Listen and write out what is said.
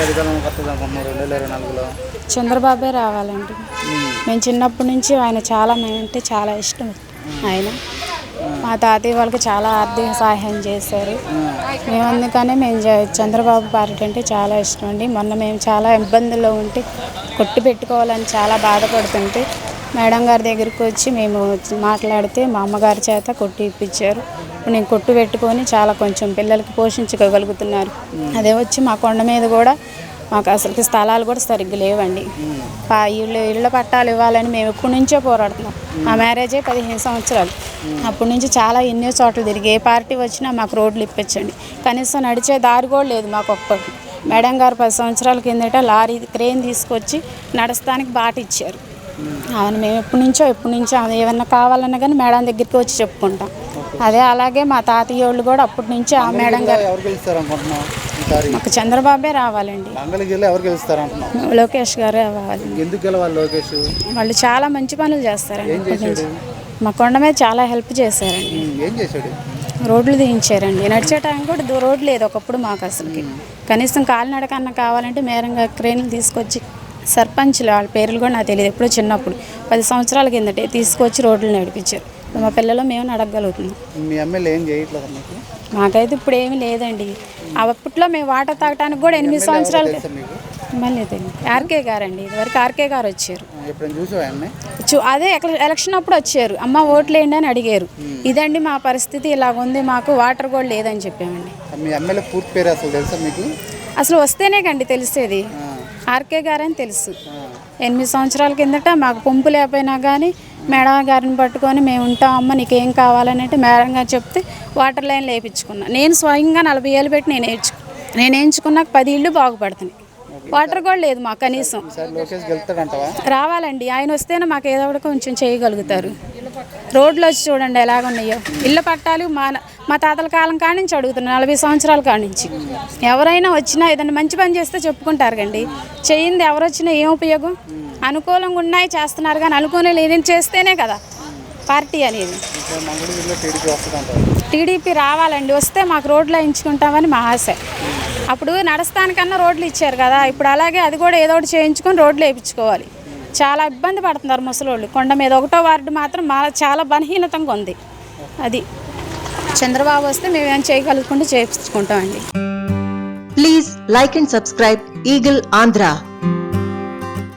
అధికారంలోకి వస్తుంది అనుకుంటున్నారు రెండు వేల ఇరవై నాలుగులో? చంద్రబాబే రావాలండి. మేము. చిన్నప్పటి నుంచి ఆయన చాలా మేమంటే చాలా ఇష్టం. ఆయన మా తాతయ్య వాళ్ళకి చాలా ఆర్థిక సహాయం చేశారు. మేము. అందుకనే మేము చంద్రబాబు పార్టీ అంటే చాలా ఇష్టం అండి. మొన్న మేము చాలా ఇబ్బందుల్లో ఉంటే కొట్టు పెట్టుకోవాలని చాలా బాధపడుతుంటే మేడం గారి దగ్గరికి వచ్చి మేము మాట్లాడితే మా అమ్మగారి చేత కొట్టు ఇప్పించారు. నేను కొట్టు పెట్టుకొని చాలా కొంచెం పిల్లలకి పోషించగలుగుతున్నారు అదే వచ్చి మా కొండ మీద కూడా మాకు అసలు స్థలాలు కూడా సరిగ్గా లేవండి. ఇళ్ళు ఇళ్ళ పట్టాలు ఇవ్వాలని మేము ఎప్పటి నుంచో పోరాడుతున్నాం. మా మ్యారేజే పదిహేను సంవత్సరాలు. అప్పటి నుంచి చాలా ఎన్నో చోట్ల తిరిగి ఏ పార్టీ వచ్చినా మాకు రోడ్లు ఇప్పించండి. కనీసం నడిచే దారి కూడా లేదు మాకు ఒక్కటి. మేడం గారు పది సంవత్సరాల కిందట లారీ క్రేన్ తీసుకొచ్చి నడస్తానికి బాట ఇచ్చారు అవును మేము ఎప్పటి నుంచో ఎప్పటి నుంచో అది ఏమన్నా కావాలన్నా కానీ మేడం దగ్గరికి వచ్చి చెప్పుకుంటాం. అదే అలాగే మా తాతయ్య వాళ్ళు కూడా అప్పటి నుంచి ఆ మేడం గారు ఎవరు మాకు చంద్రబాబే రావాలండి. మంగళగిరిలో ఎవరు లోకేష్ గారే రావాలి. ఎందుకు గెలవాలి లోకేష్? వాళ్ళు చాలా మంచి పనులు చేస్తారండి మా కొండ మీద చాలా హెల్ప్ చేశారండి. ఉమ్, ఏం చేశాడు? రోడ్లు తీయించారండి నడిచే టైం కూడా దో- రోడ్ లేదు ఒకప్పుడు మాకు అసలుకి. కనీసం కాలినడకన్నా కావాలంటే మేరంగా క్రేన్లు తీసుకొచ్చి సర్పంచ్లు వాళ్ళ పేర్లు కూడా నాకు తెలియదు. ఎప్పుడో చిన్నప్పుడు. పది సంవత్సరాల కిందటే తీసుకొచ్చి రోడ్లు నడిపించారు మా పిల్లలు మేము నడగలుగుతున్నాం మీ ఎమ్మెల్యే ఏం చేయట్లేదు మీకు? మాకైతే ఇప్పుడు ఏమీ లేదండి. అప్పట్లో మేము వాటర్ తాగటానికి కూడా ఎనిమిది సంవత్సరాలు తెలియదు. ఆర్కే గారండి. ఇదివరకు ఆర్కే గారు వచ్చారు. అదే ఎల- ఎలక్షన్ అప్పుడు వచ్చారు. అమ్మ ఓట్లేయండి అని అడిగారు. ఇదండి మా పరిస్థితి ఇలాగ ఉంది మాకు వాటర్ కూడా లేదని చెప్పామండి. అసలు తెలుసా మీకు? అసలు వస్తేనే కండి తెలిసేది ఆర్కే గారని తెలుసు. ఎనిమిది సంవత్సరాల కిందట మాకు పంపు లేకపోయినా కానీ మేడం గారిని పట్టుకొని మేము ఉంటాం అమ్మ నీకేం కావాలని అంటే మేడం గారు చెప్తే వాటర్ లైన్ లేపించుకున్నా. నేను స్వయంగా నలభై ఏళ్ళు పెట్టి నేను నేర్చుకు నేను ఎంచుకున్నాక పది ఇళ్ళు బాగుపడుతున్నాయి. వాటర్ కూడా లేదు మాకు కనీసం. రావాలండి. ఆయన వస్తేనే మాకు ఏదో ఒకటి కొంచెం చేయగలుగుతారు. రోడ్లు వచ్చి చూడండి ఎలాగ ఉన్నాయో ఇళ్ళ పట్టాలు మా మా తాతల కాలం కాడి నుంచి అడుగుతున్నారు నలభై సంవత్సరాల కాడి నుంచి ఎవరైనా వచ్చినా ఏదైనా మంచి పని చేస్తే చెప్పుకుంటారు కండి. చేయింది ఎవరు వచ్చినా ఏం ఉపయోగం? అనుకూలంగా ఉన్నాయి చేస్తున్నారు కానీ అనుకూలం లేని చేస్తేనే కదా పార్టీ అనేది. టీడీపీ రావాలండి వస్తే మాకు రోడ్లు వేయించుకుంటామని మా ఆశ. అప్పుడు నడస్తానికన్నా రోడ్లు ఇచ్చారు కదా ఇప్పుడు అలాగే అది కూడా ఏదో ఒకటి చేయించుకొని రోడ్లు వేయించుకోవాలి. చాలా ఇబ్బంది పడుతున్నారు ముసలోళ్ళు. కొండ మీద ఒకటో వార్డు మాత్రం మా చాలా బలహీనతంగా ఉంది. అది చంద్రబాబు వస్తే మేమేం చేయగలుగుకుంటే చేయించుకుంటామండి. Please like and subscribe eagle Andhra